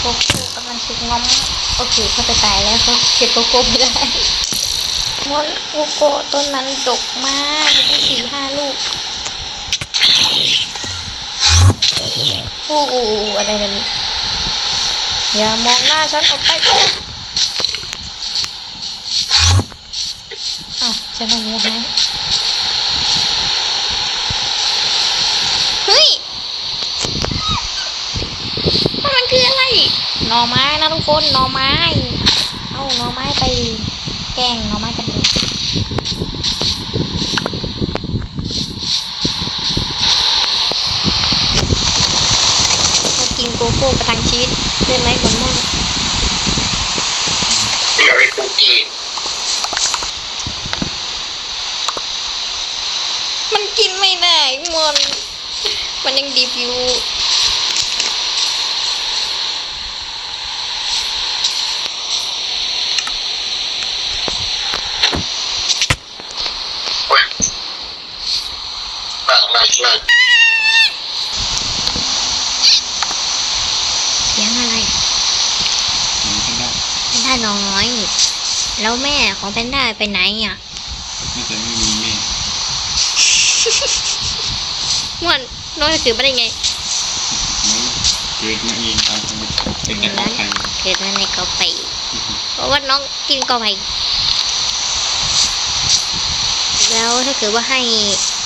โกโก้กำลังชุกงอมโอเคเขาจะตายแล้วเขาเก็บโกโก้ไม่ได้มดโกโก้ต้นนั้นดกมากมีสี่ห้าลูกโอ้โหอะไรนี่ยอย่ามองหน้าฉันออกไปอ้าวฉันเอาหัวหายเฮ้ย ว่ามันคืออะไร หน่อไม้นะทุกคนหน่อไม้ เอาหน่อไม้ไปแกงหน่อไม้กันเลยเรากินโกโก้ประทังชีวิตเพื่อนไหมบนม่อนที่เราไปคุกกี้มันกินไม่ได้มอนมันยังดิบอยู่ ว้า นั่งนั่งนั่งเสียงอะไรมันก็ได้แพนด้าน้อย แล้วแม่ของแพนด้าไปไหนอะน่าจะไม่มีแม่ม่วนน้อยจะถือมาได้ไงไม่เกิดมาเองตามธรรมชาติเป็นแต่ของใครเกิดมาในกอไผ่เพราะว่าน้องกินกอไผ่ แล้วถ้าเกิดว่าให้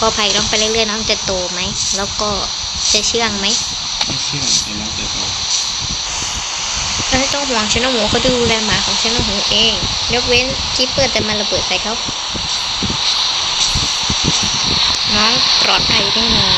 กอไผ่น้องไปเรื่อยๆน้องจะโตไหม แล้วก็จะเชื่องไหมไม่เชื่องแต่น้องจะโตไม่ต้องห่วงชนหมูเขาดูแลหมาของชนหมูเอง ยกเว้นกิ๊บเปิดแต่มันระเบิดใส่เขาน้องปลอดภัยแน่นอน